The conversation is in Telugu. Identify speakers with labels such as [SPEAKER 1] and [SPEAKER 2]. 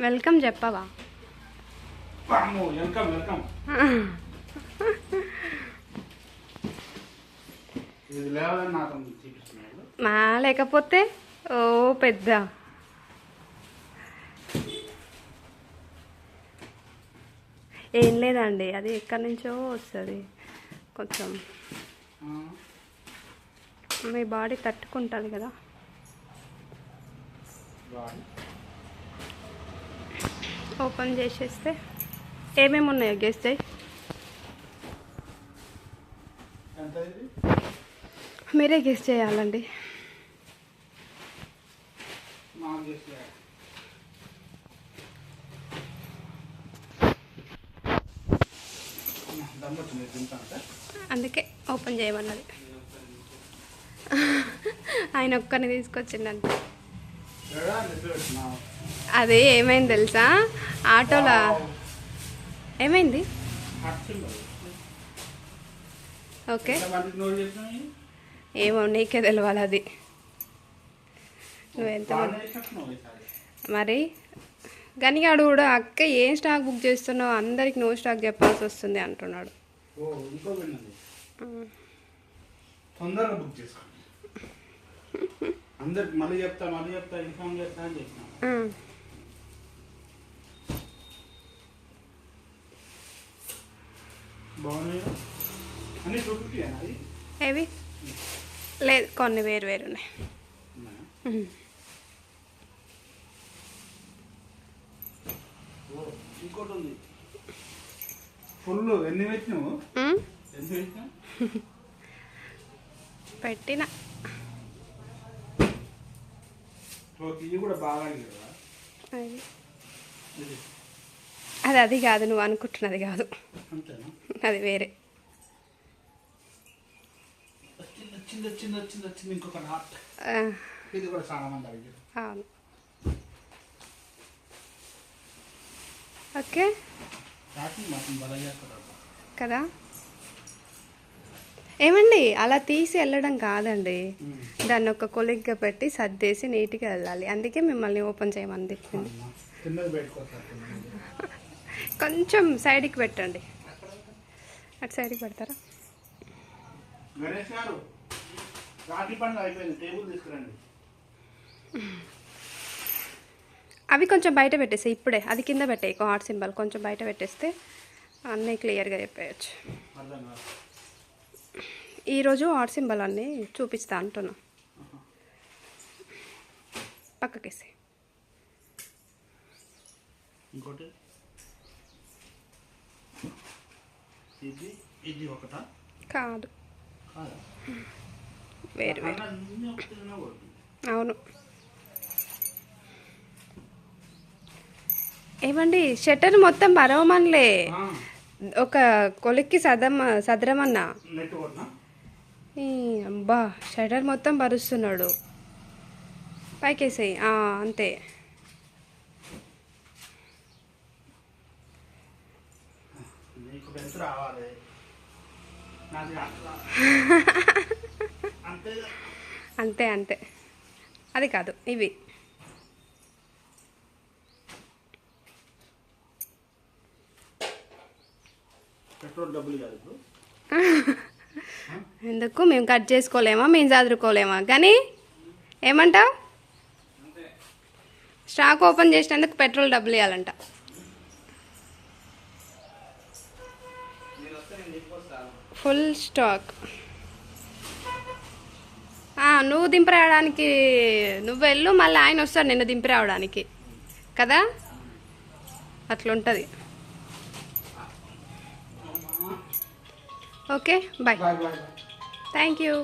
[SPEAKER 1] వెల్కమ్ చెప్పవా?
[SPEAKER 2] లేవాలని నాకు చూపిస్తున్నాడు
[SPEAKER 1] మా లేకపోతే ఓ పెద్ద. ఏం లేదండి అది ఎక్కడి నుంచో వస్తుంది. కొంచెం మీ బాడీ తట్టుకుంటుంది కదా. ఓపెన్ చేసేస్తే ఏమేమి ఉన్నాయో గెస్ట్ చేయి. మీరే గెస్ట్ చేయాలండి. అందుకే ఓపెన్ చేయమన్నది. ఆయన ఒక్కరిని తీసుకొచ్చిండంటే
[SPEAKER 2] పెట్టినావు
[SPEAKER 1] అది ఏమైంది తెలుసా? ఆటోలో? ఏమైంది? ఓకే. ఏమో నీకే తెలవాలి అది. నువ్వెంత
[SPEAKER 2] చేసినట్టున్నావు ఈసారి.
[SPEAKER 1] మరి? గనిగాడు కూడా అక్క ఏం స్టాక్ బుక్ చేస్తున్నావు? అందరికి నో స్టాక్ చెప్పాల్సి వస్తుంది అంటున్నాడు.
[SPEAKER 2] తొందరగా బుక్ చేసుకోండి. అందరికి మళ్ళీ చెప్తా మళ్ళీ చెప్తా ఇన్ఫార్మ్ చేస్తా అని చెప్పిన.
[SPEAKER 1] ఉమ్.
[SPEAKER 2] బాగున్నాయి అన్ని టూ ఫిఫ్టీ అది
[SPEAKER 1] ఏవి? లేదు కొన్ని వేరు వేరు ఉన్నాయి?
[SPEAKER 2] ఇంకోటి ఉంది. ఫుల్ ఎన్ని పెట్టినావు. ఎన్ని పెట్టినావు
[SPEAKER 1] పెట్టిన
[SPEAKER 2] ఓకే ఇది కూడా బాగా అయింది కదా?
[SPEAKER 1] అది అది కాదు నువ్వు అనుకుంటున్నది కాదు. అది వేరే. అవును. ఓకే. కదా? ఏమండి అలా తీసి వెళ్ళడం కాదండి. దాన్ని ఒక కొలిగ్గా పెట్టి సర్దేసి నీట్గా వెళ్ళాలి. అందుకే మిమ్మల్ని ఓపెన్ చేయమని చెప్పింది. కొంచెం సైడ్కి పెట్టండి. అటు సైడ్కి పెడతారా? అవి కొంచెం బయట పెట్టేసి ఇప్పుడే అది కింద పెట్టేయి. హార్ట్ సింబల్ కొంచెం బయట పెట్టేస్తే అన్నీ క్లియర్గా చెప్పేయచ్చు. ఈరోజు హార్ట్ సింబల్ అన్నీ చూపిస్తా అంటున్నా. పక్కకేసి.
[SPEAKER 2] ఇంకోటి? ఇది ఇది ఒకట?
[SPEAKER 1] కాదు. వేరు వేరు. అవును. ఏమండి షట్టర్ మొత్తం బరవమనిలే. ఒక కొలిక్కి సదమ్మ సదరమన్నా. అబ్బా షటర్ మొత్తం బరుస్తున్నాడు పైకేసేయి. అంతే.
[SPEAKER 2] అంతే
[SPEAKER 1] అంతే. అది కాదు ఇవి.
[SPEAKER 2] పెట్రోల్ డబ్బులు కాదు ఇప్పుడు.
[SPEAKER 1] ఎందుకు? మేము కట్ చేసుకోలేమా? మేము చదువుకోలేమా? కానీ ఏమంటావు? స్టాక్ ఓపెన్ చేసినందుకు పెట్రోల్ డబ్బులు ఇవ్వాలంట ఫుల్ స్టాక్. నువ్వు దింపి రావడానికి నువ్వు వెళ్ళు మళ్ళీ ఆయన వస్తాడు నిన్ను దింపి రావడానికి కదా? అట్లుంటుంది. Okay bye.
[SPEAKER 2] Bye bye bye
[SPEAKER 1] thank you